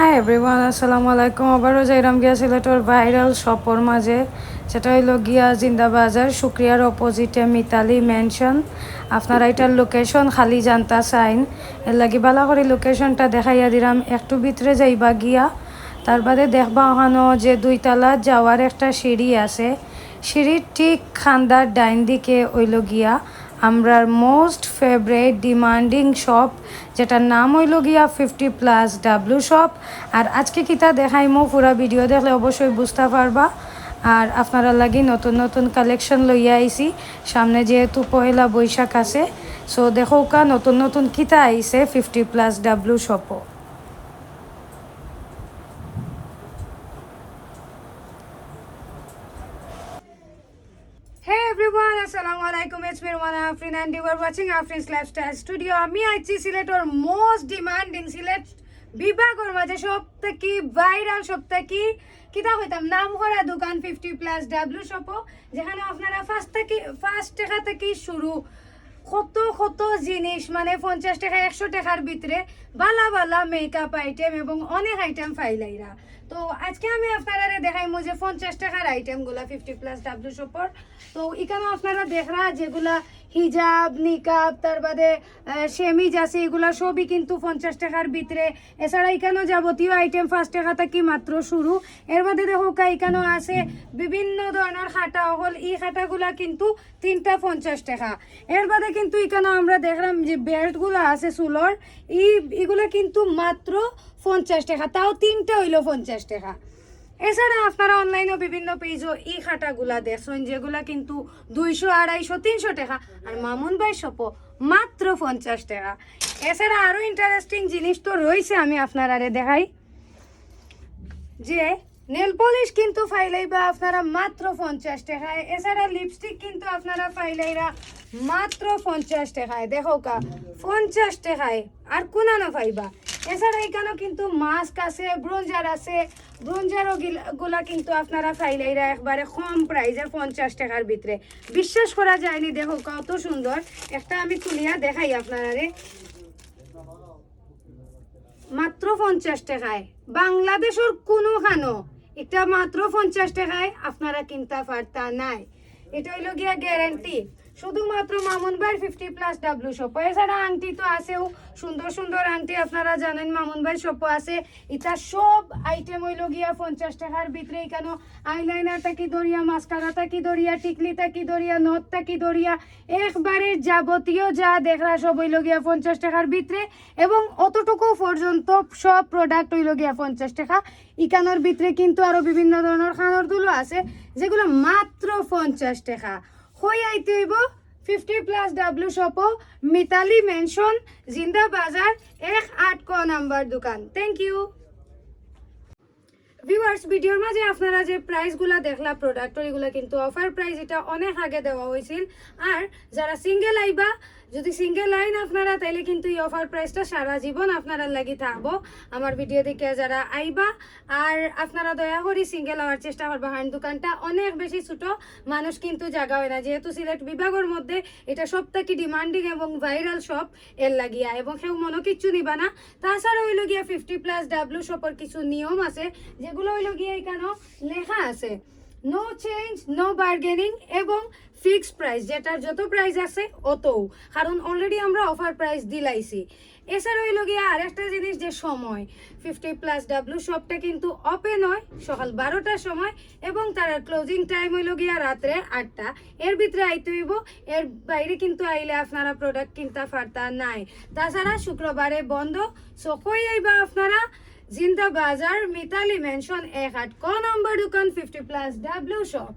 Hi everyone আসসালামু আলাইকুম আবারও যাইরাম গিয়া সিলেটর ভাইরাল শপর মাঝে। সেটা হইল গিয়া জিন্দাবাজার, শুক্রিয়ার অপোজিটে মিতালি মেনশন আপনারা এটার লোকেশন খালি জানতা চাইন এর লাগি বালা করে লোকেশনটা দেখাইয়া দিলাম। একটু ভিতরে যাইবা গিয়া। তার বাদে দেখবা ওখানো যে দুইতলা যাওয়ার একটা সিঁড়ি আছে। সিঁড়ির ঠিক খান্দার ডাইন দিকে হইল গিয়া। আমরার মোস্ট ফেভারেট ডিমান্ডিং শপ যেটার নাম হইল গিয়া ফিফটি প্লাস ডাব্লু শপ আর আজকে কিতা দেখাইমো, পুরা ভিডিও দেখলে অবশ্যই বুঝতে পারবা। আর আপনারা লাগি নতুন নতুন কালেকশন লইয়া আইছি, সামনে যেহেতু পয়লা বৈশাখ আছে। সো দেখো কা নতুন নতুন কিতা আইছে ফিফটি প্লাস ডাব্লু শপও আসসালামু আলাইকুম it's me Afrin you are watching lifestyle studio আমি আইছি সিলেটর মোস্ট ডিমান্ডিং সিলেট বিভাগের মাঝে। সব থেকে ভাইরাল সব থেকে কিতা হইতাম? নাম করা দোকান ফিফটি প্লাস ডাব্লিউ শপও যেখানে আপনারা ফার্স্ট থেকে ফার্স্ট টাকা থেকে শুরু কত কত জিনিস মানে পঞ্চাশ টাকা, একশো টাকার ভিতরে বালা বালা মেকআপ আইটেম এবং অনেক আইটেম ফাইলাইরা তো আজকে আমি আপনারা দেখাইমু যে পঞ্চাশ টাকার আইটেমগুলা ফিফটি প্লাস ডাব্লিউ শপর তো এখানে আপনারা দেখরা যেগুলা হিজাব, নিকাব, তার বাদে সেমিজ আছে, এগুলা সবই কিন্তু পঞ্চাশ টাকার ভিতরে। এছাড়া এখানেও যাবতীয় আইটেম ফার্স্ট টাকা থেকে মাত্র শুরু। এর বাদে দেখো এখানেও আছে বিভিন্ন ধরনের খাটা। হল এই খাটাগুলা কিন্তু তিনটা পঞ্চাশ টাকা। এর বাদে কিন্তু এখানে আমরা দেখলাম যে বেল্টগুলো আছে চুলোর ই এগুলা কিন্তু মাত্র পঞ্চাশ টাকা। তাও তিনটা হইল পঞ্চাশ টাকা। এছাড়া আপনারা অনলাইনে বিভিন্ন পেজও এই খাটাগুলা দেখছেন, যেগুলা কিন্তু দুইশো, আড়াইশো, তিনশো টাকা আর মামুন ভাই সপো মাত্র পঞ্চাশ টাকা। এছাড়া আরও ইন্টারেস্টিং জিনিস তো রয়েছে, আমি আপনারা দেখাই। যে নেল পলিশ কিন্তু ফাইলাইবা আপনারা মাত্র পঞ্চাশ টাকায় এছাড়া লিপস্টিক কিন্তু আপনারা ফাইলাইরা মাত্র পঞ্চাশ টাকায়। দেখো কা, পঞ্চাশ টাকায়, আর কোনা না পাইবা। এছাড়া এখানেও কিন্তু মাস্ক আছে ব্রোঞ্জার আছে। ব্রোঞ্জারও গুলা কিন্তু আপনারা ফাইলাইরা একবারে কম প্রাইজের পঞ্চাশ টাকার ভিতরে। বিশ্বাস করা যায়নি, দেখো কত সুন্দর। একটা আমি খুলিয়া দেখাই আপনারা রে মাত্র পঞ্চাশ টাকায়। বাংলাদেশের কোনো খানো এটা মাত্র পঞ্চাশ টাকায় আপনারা কিনতে পারতা নাই। এটা হইল গিয়া গ্যারান্টি শুধুমাত্র মামুন ভাই ফিফটি প্লাস ডাব্লু শপ এছাড়া আংটি তো আছেও। সুন্দর সুন্দর আংটি আপনারা জানেন মামুন ভাই শপ আছে। এটা সব আইটেম হইল গিয়া পঞ্চাশ টাকার ভিতরে এখানে আইলাইনার থাকি দরিয়া মাস্কারা থাকি দরিয়া, টিকলি থাকি দরিয়া নথ থাকি দরিয়া? একবারে যাবতীয় যা দেখরা সব হইল গিয়া পঞ্চাশ টাকার ভিতরে। এবং অতটুকু পর্যন্ত সব প্রোডাক্ট হইল গিয়া পঞ্চাশ টাকা। ইকানোর ভিতরে কিন্তু আরও বিভিন্ন ধরনের খানোর দুলো আছে, যেগুলো মাত্র পঞ্চাশ টাকা। হই আইতে হইব fifty plus W shop Mitali mansion Zinda Bazar, এক আট ক নাম্বার দোকান। থ্যাংক ইউ ভিউয়ার্স ভিডিওর মাঝে আপনারা যে প্রাইসগুলো দেখলা প্রোডাক্টর এগুলো কিন্তু অফার প্রাইস এটা অনেক আগে দেওয়া হয়েছিল আর যারা সিঙ্গেল আইবা যদি সিঙ্গেল লাইন আপনারা, তাইলে কিন্তু এই অফার প্রাইসটা সারা জীবন আপনারা লাগি থাকব। আমার ভিডিও দেখে যারা আইবা, আর আপনারা দয়া করি সিঙ্গেল হওয়ার চেষ্টা করবা হান দোকানটা অনেক বেশি ছোট, মানুষ কিন্তু জাগা হয় না। যেহেতু সিলেট বিভাগের মধ্যে এটা সব থেকে ডিমান্ডিং এবং ভাইরাল শপ এর লাগিয়া, এবং কেউ মনে কিচ্ছু নিবা না। তাছাড়া হইল গিয়া ফিফটি প্লাস ডাব্লু শপের কিছু নিয়ম আছে, যেগুলো হইল গিয়া এখানে লেখা আছে। নো চেঞ্জ নো বার্গেনিং এবং ফিক্সড প্রাইস যেটার যত প্রাইস আছে অতও। কারণ অলরেডি আমরা অফার প্রাইস দিলাইছি। এছাড়া হইল গিয়া আরেকটা জিনিস যে সময় ফিফটি প্লাস ডাব্লু শপটা কিন্তু ওপেন হয় সকাল বারোটার সময় এবং তার ক্লোজিং টাইম হইল গিয়া রাত্রে আটটা। এর ভিতরে আইতে হইব, এর বাইরে কিন্তু আইলে আপনারা প্রোডাক্ট কিনতে পারতা নাই। তাছাড়া শুক্রবারে বন্ধ সো কই আইবা আপনারা। জিন্দা বাজার মিতালি মেনশন এক আট ক নম্বর দোকান ফিফটি প্লাস ডাব্লিউ শপ